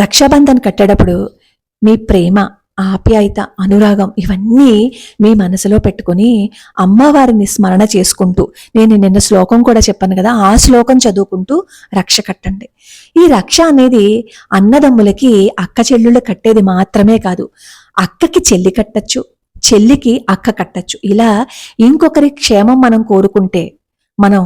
రక్షాబంధన్ కట్టేటప్పుడు మీ ప్రేమ ఆప్యాయత అనురాగం ఇవన్నీ మీ మనసులో పెట్టుకొని అమ్మవారిని స్మరణ చేసుకుంటూ నేను నిన్న శ్లోకం కూడా చెప్పాను కదా ఆ శ్లోకం చదువుకుంటూ రక్ష కట్టండి. ఈ రక్ష అనేది అన్నదమ్ములకి అక్క చెల్లుళ్ళు కట్టేది మాత్రమే కాదు అక్కకి చెల్లి కట్టచ్చు చెల్లికి అక్క కట్టచ్చు. ఇలా ఇంకొకరి క్షేమం మనం కోరుకుంటే మనం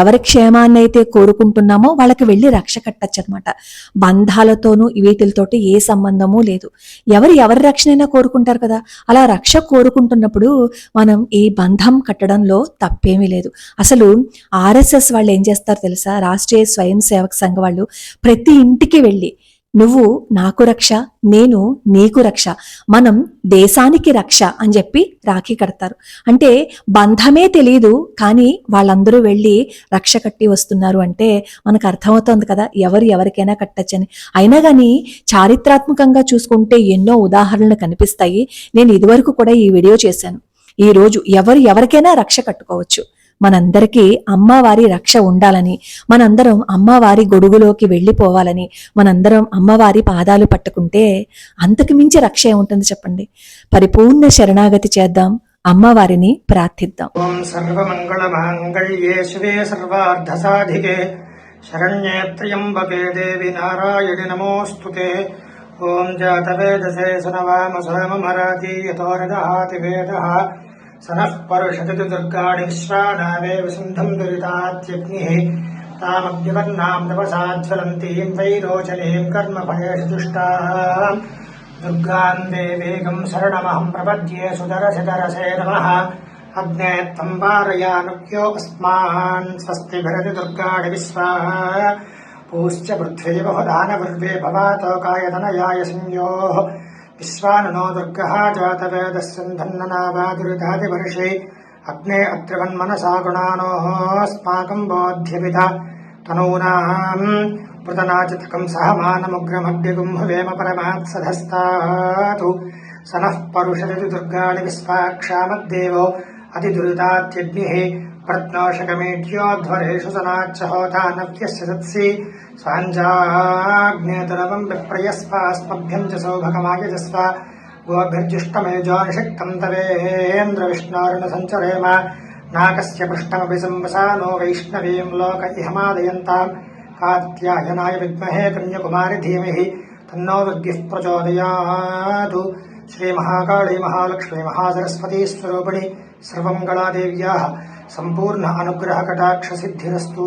ఎవరి క్షేమాన్ని అయితే కోరుకుంటున్నామో వాళ్ళకి వెళ్ళి రక్ష కట్టచ్చు అనమాట బంధాలతోనూ వీటితోటి ఏ సంబంధము లేదు. ఎవరు ఎవరి రక్షణైనా కోరుకుంటారు కదా. అలా రక్ష కోరుకుంటున్నప్పుడు మనం ఈ బంధం కట్టడంలో తప్పేమీ లేదు. అసలు ఆర్ఎస్ఎస్ వాళ్ళు ఏం చేస్తారు తెలుసా? రాష్ట్రీయ స్వయం సేవక సంఘ వాళ్ళు ప్రతి ఇంటికి వెళ్ళి నువ్వు నాకు రక్ష నేను నీకు రక్ష. మనం దేశానికి రక్ష అని చెప్పి రాఖీ కడతారు. అంటే బంధమే తెలియదు కానీ వాళ్ళందరూ వెళ్ళి రక్ష కట్టి వస్తున్నారు అంటే మనకు అర్థమవుతోంది కదా ఎవరు ఎవరికైనా కట్టచ్చని. అయినా కానీ చారిత్రాత్మకంగా చూసుకుంటే ఎన్నో ఉదాహరణలు కనిపిస్తాయి. నేను ఇదివరకు కూడా ఈ వీడియో చేశాను. ఈ రోజు ఎవరు ఎవరికైనా రక్ష కట్టుకోవచ్చు. మనందరికీ అమ్మవారి రక్ష ఉండాలని మనందరం అమ్మవారి గొడుగులోకి వెళ్ళిపోవాలని మనందరం అమ్మవారి పాదాలు పట్టుకుంటే అంతకు మించి రక్ష ఏముంటుంది చెప్పండి? పరిపూర్ణ శరణాగతి చేద్దాం అమ్మవారిని ప్రార్థిద్దాం. ఓం సర్వమంగళ మాంగళ్యే శివే సర్వార్థ సాధికే శరణ్యే త్ర్యంబకే దేవి నారాయణి నమోస్తుతే. ఓం జాతవేదసే సునవామసామరాజీయతోరదహాతి వేద सनः परुषति दुर्गाणि विश्वानावे विसन्धम् दुरितात्यग्निः तामग्निवर्णाम् नवसाज्ज्वलन्तीम् वैरोचनीम् कर्मफलेषु दुष्टाः दुर्गाम् देवेगम् शरणमहम् प्रपद्ये नमः। अग्ने त्वम् वारयानुज्ञो अस्मान् स्वस्तिभिरति दुर्गाणि विश्वाः। पूश्च पृथ्वी बहुधानवृर्वे भवातो कायतनयाय संयोः। విశ్వాననో దుర్గः జాతవేదస్సంధన్ననావాదురిధాదివర్షే అగ్నే అత్రివన్మనసా గుణానోస్మాకం బోధ్యపిత తనూనాం పృతనాచితకం సహమానముగ్రమగ్నిగుంహవేమ పరమాత్సధస్తాతు సనః పరుషరితి దుర్గాణి విశ్వాక్షామద్దేవో. అతిదురితాత్యగ్నిः ప్రత్నోషకమేఢ్యోధ్వరేషు సనాచ్చ హోతానవ్యస్య సత్సి సాంజాగ్నేతరవం విప్రయస్వాస్మభ్యం చ సౌభగమాయజస్వ గోభిర్జుష్టమేజోనిషక్తం తవేంద్ర విష్ణోరుణ సంచరేమ నాకస్య పృష్టమపి సంవసానో వైష్ణవీం లోక ఇహమాదయంతాం కాత్యాయనాయ విద్మహే కన్యకుమారి ధీమహి తన్నో దుర్గిః श्री महाकाली महालक्ष्मी महासरस्वती स्वरूपिणी सर्वमंगलादेव्याः संपूर्ण अनुग्रह कटाक्ष सिद्धिरस्तु